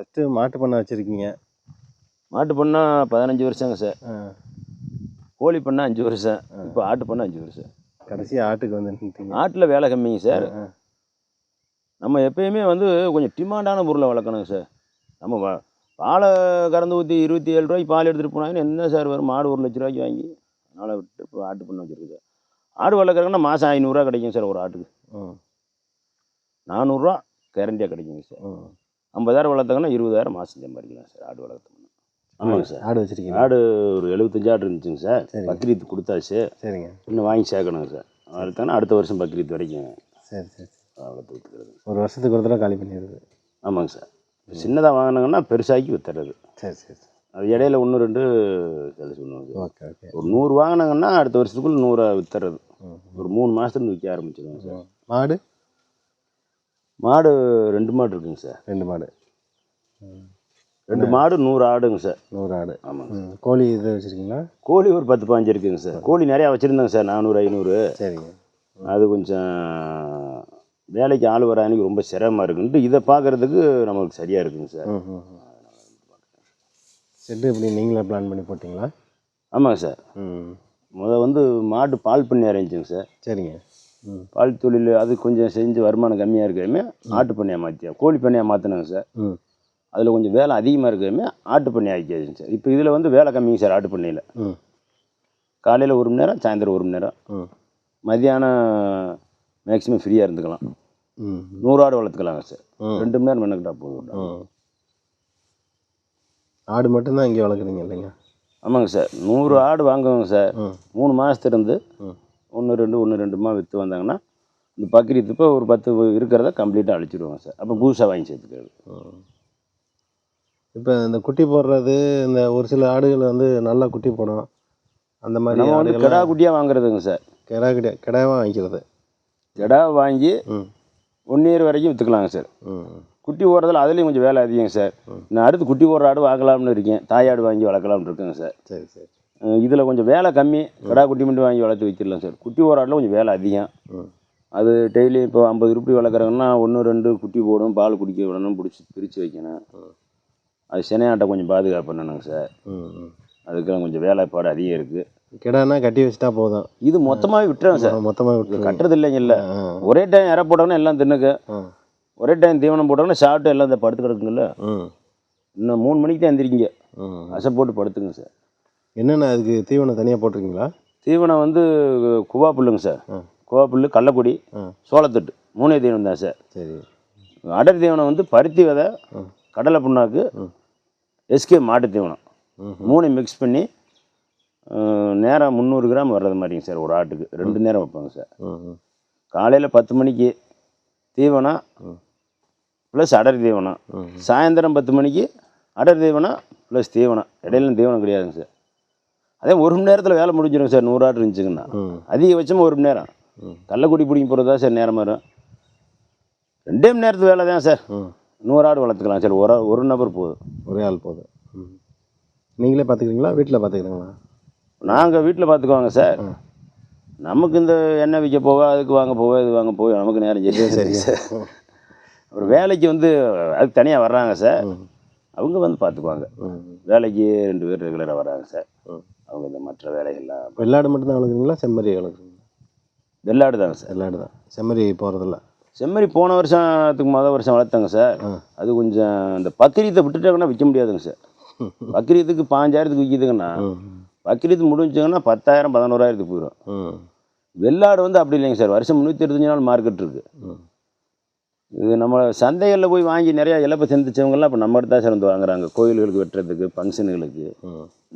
First மாட்டு பண்ணை வச்சுருக்கீங்க. மாட்டு பண்ணா பதினஞ்சு வருஷங்க சார். கோழி பண்ணா அஞ்சு வருஷம். இப்போ ஆட்டு பண்ணா அஞ்சு வருஷம். கடைசி ஆட்டுக்கு வந்து நின்றுட்டீங்க ஆட்டில் வேலை கம்மிங்க சார். நம்ம எப்பயுமே வந்து கொஞ்சம் டிமாண்டான பொருளை வளர்க்கணுங்க சார். நம்ம வ- பாலை கறந்து ஊற்றி இருபத்தி ஏழு ரூபாய்க்கு பால் எடுத்துகிட்டு போனாங்கன்னா என்ன சார் வரும்? மாடு ஒரு லட்ச ரூபாய்க்கு வாங்கி அதனால் விட்டு இப்போ ஆட்டு பண்ண வச்சுருக்கு சார். ஆடு வளர்க்குறதுன்னா மாதம் ஐநூறுரூவா கிடைக்கும் சார் ஒரு ஆட்டுக்கு. ம் நானூறுரூவா கேரண்டியாக கிடைக்குங்க சார். ம் ஐம்பதாயிரம் வளர்த்தாங்கன்னா இருபதாயிரம் மாதம் சம்பாதிக்கலாம் சார் ஆடு வளர்த்தோம்னா ஆமாங்க சார். ஆடு வச்சுருக்கீங்க. ஆடு ஒரு எழுபத்தஞ்சு ஆடு இருந்துச்சுங்க சார். பக்ரீத் கொடுத்தாச்சு. சரிங்க. இன்னும் வாங்கி சேர்க்கணுங்க சார். வளர்த்தாங்கன்னா அடுத்த வருஷம் பக்ரீத் வரைக்கும் சரி சரி. வளர்த்து விற்றுக்கிறது ஒரு வருஷத்துக்கு ஒரு தடவை காலி பண்ணிடுது ஆமாங்க சார். சின்னதாக வாங்கினாங்கன்னா பெருசாக்கி வித்துறது சரி சரி அது இடையில ஒன்று ரெண்டு சேல்ஸ் பண்ணுவாங்க ஓகே ஓகே. ஒரு நூறு வாங்கினாங்கன்னா அடுத்த வருஷத்துக்குள்ள நூறை வித்துறது ம் ஒரு மூணு மாதத்துலேருந்து விற்க ஆரம்பிச்சிடுவோம் சார். மாடு? மாடு ரெண்டு மாடு இருக்குங்க சார். ரெண்டு மாடு. ரெண்டு மாடு நூறு ஆடுங்க சார். நூறு ஆடு. ஆமாங்க ம். கோழி இது வச்சுருக்கீங்களா? கோழி ஒரு பத்து பாஞ்சு இருக்குங்க சார். கோழி நிறையா வச்சுருந்தாங்க சார் நானூறு ஐநூறு. சரிங்க. அது கொஞ்சம் வேலைக்கு ஆள் வர அன்னைக்கு ரொம்ப சிரமமாக இருக்குன்ட்டு இதை பார்க்குறதுக்கு நமக்கு சரியாக இருக்குங்க சார். செட்டு இப்படி நீங்களே பிளான் பண்ணி போட்டிங்களா? ஆமாங்க சார். ம். முத வந்து மாட்டு பால் பண்ணி அரேஞ்சுங்க சார். சரிங்க. பால் தொழில் அது கொஞ்சம் செஞ்சு வருமானம் கம்மியாக இருக்கிறமே ஆட்டு பண்ணையாக மாற்றியா கோழி பண்ணையாக மாற்றினாங்க சார். அதில் கொஞ்சம் வேலை அதிகமாக இருக்கிறமே ஆட்டு பண்ணை ஆக்கியாச்சுங்க சார். இப்போ இதில் வந்து வேலை கம்மிங்க சார் ஆட்டு பண்ணையில். காலையில் ஒரு மணி நேரம் சாயந்தரம் ஒரு மணி நேரம். மதியானம் மேக்ஸிமம் ஃப்ரீயாக இருந்துக்கலாம். ம். நூறு ஆடு வளர்த்துக்கலாங்க சார். ரெண்டு மணி நேரம் மெனக்கிட்டா போதும். ஆடு மட்டும்தான் இங்கே வளர்க்குறீங்க இல்லைங்க? ஆமாங்க சார். நூறு ஆடு வாங்குவாங்க சார். மூணு மாதத்துலேருந்து ஒன்று ரெண்டு ஒன்று ரெண்டுமா விற்று வந்தாங்கன்னா இந்த பக்ரீத் இப்போ ஒரு பத்து இருக்கிறத கம்ப்ளீட்டாக அழிச்சிடுவாங்க சார். அப்போ புதுசாக வாங்கி சேர்த்துக்கிறது. இப்போ இந்த குட்டி போடுறது இந்த ஒரு சில ஆடுகள் வந்து நல்லா குட்டி போடும். அந்த மாதிரி நம்ம வந்து கிடா குட்டியாக வாங்குறதுங்க சார். கிடா கிட்ட கிடாவாக வாங்கிக்கிறது? கிடா வாங்கி ஒன் இயர் வரைக்கும் விற்றுக்கலாங்க சார். குட்டி ஓடுறதுல அதுலேயும் கொஞ்சம் வேலை அதிகம் சார். நான் அடுத்து குட்டி ஓடுற ஆடு வாங்கலாம்னு இருக்கேன். தாயாடு வாங்கி வளர்க்கலாம்னு இருக்கேங்க சார். சரி சரி. இதில் கொஞ்சம் வேலை கம்மி. கிடா குட்டி மட்டும் வாங்கி வளர்த்து வைக்கிடலாம் சார். குட்டி ஆடில் கொஞ்சம் வேலை அதிகம். அது டெய்லி இப்போ ஐம்பது ரூபாய் வளர்க்குறாங்கன்னா ஒன்று ரெண்டு குட்டி போடும் பால் குடிக்க விடணும் பிடிச்சி பிரித்து வைக்கணும். அது சினையாட்டை கொஞ்சம் பாதுகாப்பு பண்ணணுங்க சார். அதுக்கெல்லாம் கொஞ்சம் வேலைப்பாடு அதிகம் இருக்குது கிடானா கட்டி வச்சுட்டா போதும். இது மொத்தமாகவே விட்டுறேன் சார். மொத்தமாக விட்டு கட்டுறது இல்லைங்கல்ல ஆ ஒரே டைம் இற போட்டோன்னா எல்லாம் தின்னுக்கு. ஒரே டைம் தீவனம் போட்டோன்னா சாப்பிட்டு எல்லாம் படுத்து கிடக்குங்கல்ல. இன்னும் மூணு மணிக்கு தான் எந்திரிங்க அசை போட்டு படுத்துங்க சார். என்னென்ன அதுக்கு தீவனம் தனியாக போட்டிருக்கீங்களா? தீவனம் வந்து குவா புல்லுங்க சார். குவா புல்லு கடலக்குடி சோளத்தட்டு. மூணே தீவனம் தான் சார். சரி. அடர் தீவனம் வந்து பருத்தி விதை. கடலை புண்ணாக்கு. எஸ்கே மாட்டு தீவனம். மூணையும் மிக்ஸ் பண்ணி நேரம் முந்நூறு கிராம் வர்றது மாதிரிங்க சார் ஒரு ஆட்டுக்கு. ரெண்டு நேரம் வைப்பாங்க சார். காலையில் பத்து மணிக்கு தீவனம் ப்ளஸ் அடர் தீவனம். சாயந்தரம் பத்து மணிக்கு அடர் தீவனம் ப்ளஸ் தீவனம். இடையில தீவனம் கிடையாதுங்க சார். அதே ஒரு மணி நேரத்தில் வேலை முடிஞ்சிடும் சார் நூறு ஆடு இருந்துச்சுங்கன்னா. அதிகபட்சமாக ஒரு மணி நேரம். கள்ளக்குடி பிடிங்க போகிறது தான் சார் நேரம் வரும். ரெண்டே மணி நேரத்து வேலை தான் சார். நூறு ஆடு வளர்த்துக்கலாம் சார். ஒரு ஒரு நபர் போதும். ஒரே ஆள் போதும். ம். நீங்களே பார்த்துக்கிறீங்களா? வீட்டில் பார்த்துக்கிறீங்களா? நாங்கள் வீட்டில் பார்த்துக்குவாங்க சார். நமக்கு இந்த எண்ணெய் விற்க போக அதுக்கு வாங்க போக இது வாங்க போக நமக்கு நேரம் சரியாக சரி சார். அப்புறம் வேலைக்கு வந்து அதுக்கு தனியாக வர்றாங்க சார். அவங்க வந்து பார்த்துக்குவாங்க. வேலைக்கு ரெண்டு பேர் ரெகுலராக வர்றாங்க சார். ம். அவங்க இந்த மற்ற வேலைகள்லாம் வெள்ளாடு மட்டும்தான் வளர்க்குறீங்களா செம்மறி வளர்க்குறீங்களா வெள்ளாடு தாங்க சார். வெள்ளாடு தான். செம்மறி போகிறதில்ல செம்மறி போன வருஷத்துக்கு மொதல் வருஷம் வளர்த்தாங்க சார். அது கொஞ்சம் இந்த பக்ரீத்தை விட்டுட்டாங்கன்னா விற்க முடியாதுங்க சார். பக்ரீத்துக்கு பாஞ்சாயிரத்துக்கு விற்கிதுங்கன்னா ம் பக்ரீத் முடிஞ்சுங்கன்னா பத்தாயிரம் பதினோராயிரத்துக்கு போயிடும் வெள்ளாடு வந்து அப்படி இல்லைங்க சார். வருஷம் முந்நூற்றி இருபத்தஞ்சு நாள் மார்க்கெட் இருக்குது இது நம்ம சந்தைகளில் போய் வாங்கி நிறையா இழப்பை சந்திச்சவங்கலாம் இப்போ நம்ம இடத்தா சார் வந்து வாங்குறாங்க. கோயில்களுக்கு வெட்டுறதுக்கு ஃபங்க்ஷனுகளுக்கு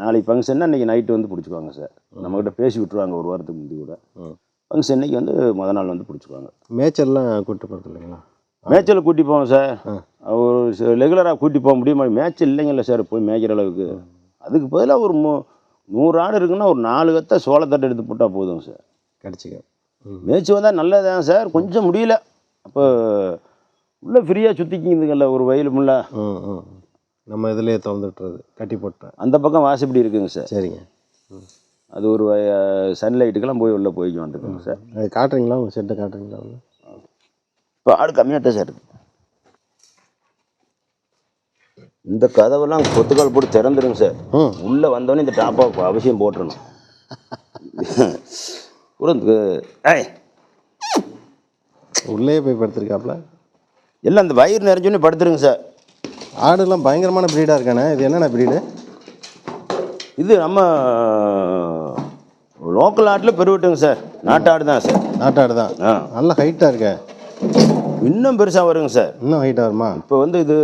நாளைக்கு ஃபங்க்ஷன்னா இன்றைக்கி நைட்டு வந்து பிடிச்சிக்குவாங்க சார் நம்மக்கிட்ட பேசி விட்ருவாங்க ஒரு வாரத்துக்கு முந்தி கூட. ஃபங்க்ஷன் இன்னைக்கு வந்து முத நாள் வந்து பிடிச்சிக்குவாங்க. மேய்ச்சல்லாம் கூப்பிட்டு போகிறது இல்லைங்களா? மேய்ச்சல் கூட்டி போவோம் சார். ஒரு ரெகுலராக கூட்டி போக முடியுமா? மேய்ச்சல் இல்லைங்கல்ல சார் போய் மேய்க்கிற அளவுக்கு. அதுக்கு பதிலாக ஒரு மூ நூறு ஆடு இருக்குன்னா ஒரு நாலு கத்தை சோளத்தட்டை எடுத்து போட்டால் போதும் சார் கடிச்சிக்க மேய்ச்சி வந்தால் நல்லதுதான் சார் கொஞ்சம் முடியல. அப்போ உள்ளே ஃப்ரீயாக சுற்றிக்கிங்குதுங்கல்ல ஒரு வயல் முள்ள நம்ம இதிலே திறந்துட்டுறது கட்டி போட்டேன் அந்த பக்கம் வாசப்படி இருக்குங்க சார். சரிங்க. அது ஒரு சன்லைட்டுக்கெல்லாம் போய் உள்ளே போய்க்கு வந்துருக்குங்க சார். அது காட்டுறீங்களா? உங்கள் செட்டை காட்டுறீங்களா? இப்போ ஆடு கம்மியாக தான் சார் இருக்கு. இந்த கதவெல்லாம் கொத்துக்கால் போட்டு திறந்துருங்க சார். ம். உள்ளே வந்தோடனே இந்த டாப்பாக அவசியம் கூட இந்த ஏய் உள்ளே போய் படுத்திருக்காப்ல? எல்லாம் இந்த வயிறு நிறைஞ்சோடனே படுத்துருங்க சார். ஆடுலாம் பயங்கரமான ப்ரீடாக இருக்கானே இது என்னென்ன ப்ரீடு இது நம்ம லோக்கல் ஆட்டில் பெருவிட்டுங்க சார். நாட்டு ஆடு தான் சார். நாட்டாடு தான். ஆ. நல்ல ஹைட்டாக இருக்க. இன்னும் பெருசாக வருங்க சார். இன்னும் ஹைட்டாக வருமா? இப்போ வந்து இது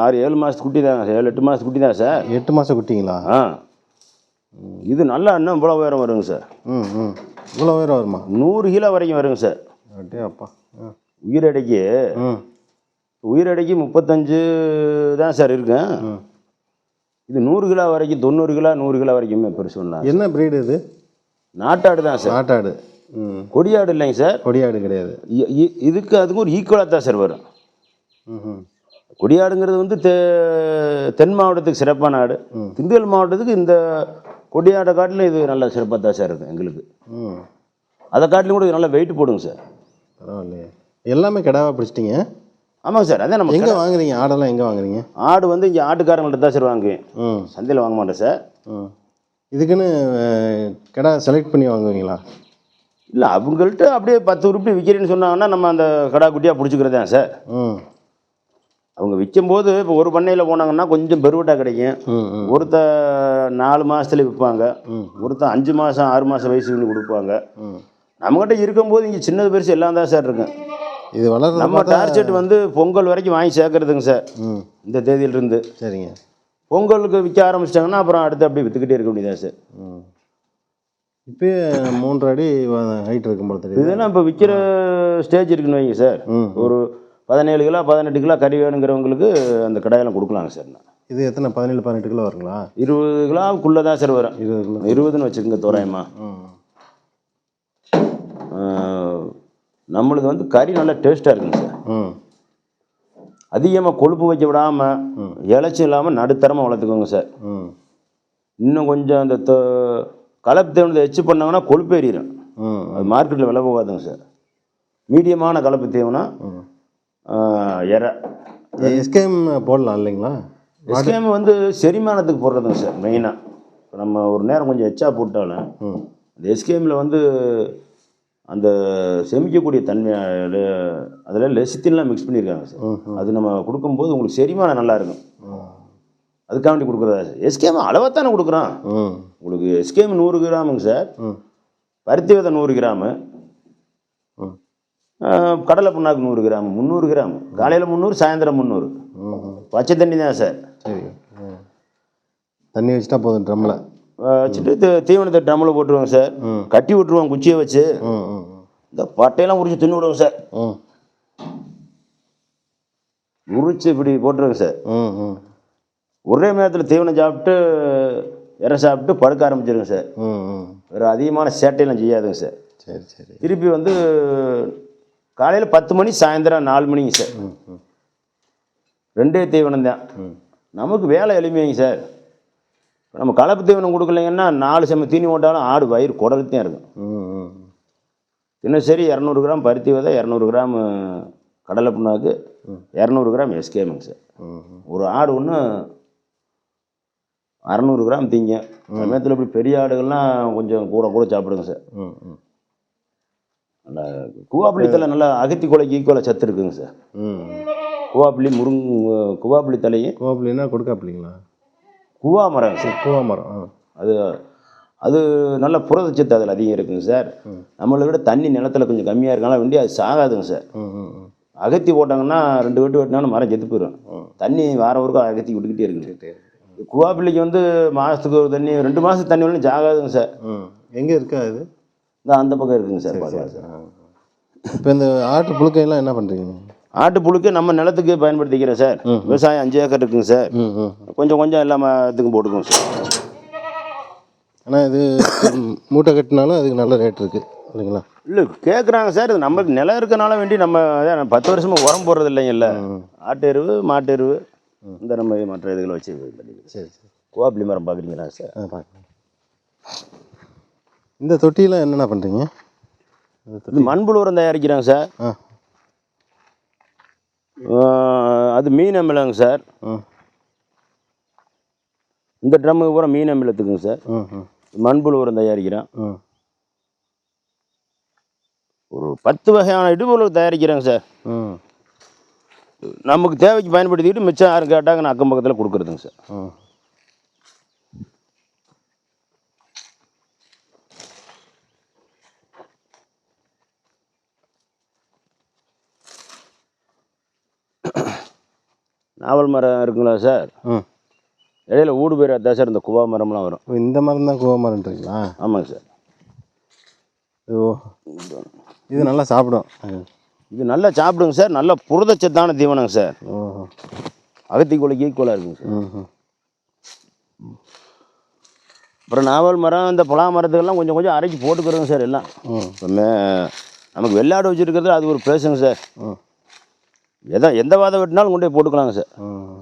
ஆறு ஏழு மாதத்து குட்டி தான். ஏழு எட்டு மாதத்து குட்டி தான் சார். எட்டு மாதம் குட்டிங்களா? ஆ. இது நல்லா இன்னும் இவ்வளோ உயரம் வருங்க சார். ம் ம். இவ்வளோ உயரம் வருமா? நூறு கிலோ வரைக்கும் வருங்க சார். அப்பா உயிரடைக்கு. உயிரடைக்கு முப்பத்தஞ்சு தான் சார் இருக்கும் இது நூறு கிலோ வரைக்கும் தொண்ணூறு கிலோ நூறு கிலோ வரைக்குமே பெருசு ஒன்றா என்ன ப்ரீடு இது? நாட்டாடு தான் சார். நாட்டாடு. கொடியாடு இல்லைங்க சார். கொடியாடு கிடையாது. இதுக்கு அதுக்கும் ஒரு ஈக்குவலாக தான் சார் வரும். கொடியாடுங்கிறது வந்து தென் மாவட்டத்துக்கு சிறப்பான ஆடு. திண்டுக்கல் மாவட்டத்துக்கு இந்த கொடியாடை காட்டிலும் இது நல்ல சிறப்பாக தான் சார் இருக்கும் எங்களுக்கு. ம். அதை காட்டிலும் கூட இது நல்லா வெயிட் போடுங்க சார். பரவாயில்லையே. எல்லாமே கிடாவா பிடிச்சிட்டிங்க? ஆமாங்க சார் அதே நம்ம எங்கே வாங்குறீங்க? ஆடெல்லாம் எங்கே வாங்குறீங்க? ஆடு வந்து இங்கே ஆட்டுக்காரங்கள்ட்ட தான் சார் வாங்குவேன். ம். சந்தையில் வாங்க மாட்டேன் சார். ம். இதுக்குன்னு கிடா செலக்ட் பண்ணி வாங்குவீங்களா? இல்லை அவங்கள்ட்ட அப்படியே பத்து உருப்படி விற்கிறேன்னு சொன்னாங்கன்னா நம்ம அந்த கடா குட்டியாக பிடிச்சிக்கிறது தான் சார். ம். அவங்க விற்கும்போது இப்போ ஒரு பண்ணையில் போனாங்கன்னா கொஞ்சம் பெருவட்டாக கிடைக்கும். ஒருத்த நாலு மாதத்துல விற்பாங்க ம். ஒருத்த அஞ்சு மாதம் ஆறு மாதம் வயசு பண்ணி கொடுப்பாங்க. நம்மகிட்ட இருக்கும்போது இங்கே சின்னது பெருசு எல்லாம் தான் சார் இருக்கும். இது வளர்றது நம்ம டார்ச்செட் வந்து பொங்கல் வரைக்கும் வாங்கி சேர்க்கறதுங்க சார். இந்த தேதியிலிருந்து. சரிங்க. பொங்கலுக்கு விற்க ஆரம்பிச்சிட்டாங்கன்னா அப்புறம் அடுத்து அப்படியே விற்றுக்கிட்டே இருக்க வேண்டியதான் சார். ம். இப்போயே மூன்றரை அடி ஹைட் இருக்கும் போல தெரியுது. இதெல்லாம் இப்போ விற்கிற ஸ்டேஜ் இருக்குன்னு வைங்க சார். ஒரு பதினேழு கிலோ பதினெட்டு கிலோ கறி வேணுங்கிறவங்களுக்கு அந்த கடையெல்லாம் கொடுக்கலாங்க சார் நான். இது எத்தனை பதினேழு பதினெட்டு கிலோ வருங்களா? இருபது கிலோவுக்குள்ளே தான் சார் வரும். இருபது கிலோ. இருபதுன்னு வச்சுக்கோங்க தோராயமா. நம்மளுது வந்து கறி நல்லா டேஸ்ட்டாக இருக்குங்க சார். ம் அதிகமாக கொழுப்பு வைக்க விடாமல் இலைச்சும் இல்லாமல் நடுத்தரமாக வளர்த்துக்கோங்க சார். ம் இன்னும் கொஞ்சம் அந்த தொ- கலப்பு தீவனத்தை எச்சு பண்ணாங்கன்னா கொழுப்பு ஏறிடும். ம் அது மார்க்கெட்டில் விலை போகாதுங்க சார். மீடியமான கலப்பு தீவனம் எரை எஸ்கேம் போடலாம் இல்லைங்களா? எஸ்கேம் வந்து செரிமானத்துக்கு போடுறதுங்க சார் மெயினாக இப்போ நம்ம ஒரு நேரம் கொஞ்சம் எச்சா போட்டாலும் அந்த எஸ்கேமில் வந்து அந்த செமிக்கக்கூடிய தன்மை அதில் லெசித்தின்லாம் மிக்ஸ் பண்ணியிருக்காங்க சார். அது நம்ம கொடுக்கும்போது உங்களுக்கு செரிமானம் நல்லா இருக்கும். ம் அதுக்காக வேண்டி கொடுக்குறதா சார். எஸ்கேம் அளவாக தானே கொடுக்குறோம் ம். உங்களுக்கு எஸ்கேம் நூறு கிராமுங்க சார். பருத்தி விதை நூறு கிராமு. கடலை புண்ணாக்கு நூறு கிராம் முந்நூறு கிராம். காலையில் முந்நூறு சாயந்தரம் முந்நூறு. பச்சை தண்ணி தான் சார். சரி. தண்ணி வச்சுட்டா போதும் ட்ரம்மில் வச்சுட்டு தீவனத்தை ட்ரம்மில் போட்டுருவோங்க சார். ம். கட்டி விட்ருவோம் குச்சியை வச்சு. இந்த பட்டையெல்லாம் உரிச்சு தின்னு விடுவோம் சார். ம். உரிச்சு இப்படி போட்டுருவோங்க சார். ஒரே நேரத்தில் தீவனம் சாப்பிட்டு இறை சாப்பிட்டு படுக்க ஆரம்பிச்சிருங்க சார். வேறு அதிகமான சேட்டையெல்லாம் செய்யாதுங்க சார். சரி சரி. திருப்பி வந்து காலையில் பத்து மணி சாயந்தரம் நாலு மணிங்க சார். ரெண்டே தீவனம் தான். நமக்கு வேலை எளிமைங்க சார். நம்ம கலப்பு தீவனம் கொடுக்கலைங்கன்னா நாலு செம்ம தீனி போட்டாலும் ஆடு வயிறு குடல்தான் இருக்கும். தினசரி இரநூறு கிராம் பருத்தி விதை இரநூறு கிராம் கடலை புண்ணாக்கு இரநூறு கிராம் எஸ்கேமுங்க சார். ஒரு ஆடு ஒன்று அறநூறு கிராம் திங்க. சமயத்தில் இப்படி பெரிய ஆடுகள்லாம் கொஞ்சம் கூட கூட சாப்பிடுங்க சார். நல்லா குவாப்பிளி தலை நல்லா அகத்தி கொலைக்கு ஈக்குவலாக சத்து இருக்குங்க சார். ம். குவாப்பிளி முருங் குவாப்பிளி தலையும் கோப்பிலினா கொடுக்காப்பிலிங்களா? குவா மரம் சார். பூவா மரம் அது அது நல்ல புரதச்சத்து அதில் அதிகம் இருக்குங்க சார். நம்மளை விட தண்ணி நிலத்துல கொஞ்சம் கம்மியாக இருக்கனால வேண்டி அது சாகாதுங்க சார். அகத்தி போட்டாங்கன்னா ரெண்டு வெட்டு வெட்டினாலும் மரம் செத்து போயிடும் தண்ணி வார ஒருக்கும் அகத்தி விட்டுக்கிட்டே இருக்குங்க குவாப்பிள்ளைக்கு வந்து மாதத்துக்கு ஒரு தண்ணி ரெண்டு மாதத்துக்கு தண்ணி வரலும் சாகாதுங்க சார். ம். எங்கே இருக்கா இது? இந்த அந்த பக்கம் இருக்குங்க சார் பார்க்கலாம் சார். இப்போ இந்த ஆட்டு புழுக்கையெல்லாம் என்ன பண்ணுறீங்க ஆட்டு புழுக்கு நம்ம நிலத்துக்கு பயன்படுத்திக்கிறேன் சார். விவசாயம் அஞ்சு ஏக்கர் இருக்குங்க சார். கொஞ்சம் கொஞ்சம் எல்லா இதுக்கும் போட்டுக்குவோம் சார். ஆனால் இது மூட்டை கட்டினாலும் அதுக்கு நல்ல ரேட் இருக்குது இல்லைங்களா? இல்லை கேட்குறாங்க சார். இது நமக்கு நிலம் இருக்கனால வேண்டி நம்ம அதான் பத்து வருஷமாக உரம் போடுறது இல்லைங்கல்ல ஆட்டு எருவு மாட்டு எருவு இந்த நம்ம மற்ற இதுகளை வச்சு சரி சரி. கோவாப்பிளி மரம் பார்க்குறீங்களா சார்? ஆ பார்க்கலாம் இந்த தொட்டியில் என்னென்ன பண்ணுறீங்க இது மண்புழு உரம் தயாரிக்கிறாங்க சார். அது மீன் அமிலங்க சார். ம் இந்த ட்ரம்மு பூரா மீன் அமிலத்துக்குங்க சார். மண்புழு உரம் தயாரிக்கிறேன். ஒரு பத்து வகையான இடுபொருள் தயாரிக்கிறேங்க சார். ம் நமக்கு தேவைக்கு பயன்படுத்திக்கிட்டு மிச்சம் யாரும் கேட்டாங்க நான் அக்கம் பக்கத்தில் கொடுக்குறதுங்க சார். நாவல் மரம் இருக்குங்களா சார்? ம் இடையில ஊடு பயிர் தான் சார் இந்த குவா மரம்லாம் வரும். ஓ, இந்த மரம் தான் கோவமரன்றீங்களா ஆமாங்க சார். ஓ இது நல்லா சாப்பிடும். இது நல்லா சாப்பிடுங்க சார் நல்ல புரதச்சத்தான தீவனங்க சார். ஓஹோ. அகத்தி கொலைக்கு ஈக்குவலாக இருக்குங்க சார். ம் ம் அப்புறம் நாவல் மரம் இந்த பலா மரத்துக்கெல்லாம் கொஞ்சம் கொஞ்சம் அரைச்சி போட்டுக்கிறோங்க சார் எல்லாம். ம். இப்போ மே நமக்கு வெள்ளாடு வச்சுருக்கிறது அது ஒரு பேசுங்க சார். ம். எதை எந்த வாதம் வெட்டினாலும் கொண்டு போய் போட்டுக்கலாங்க சார். ம்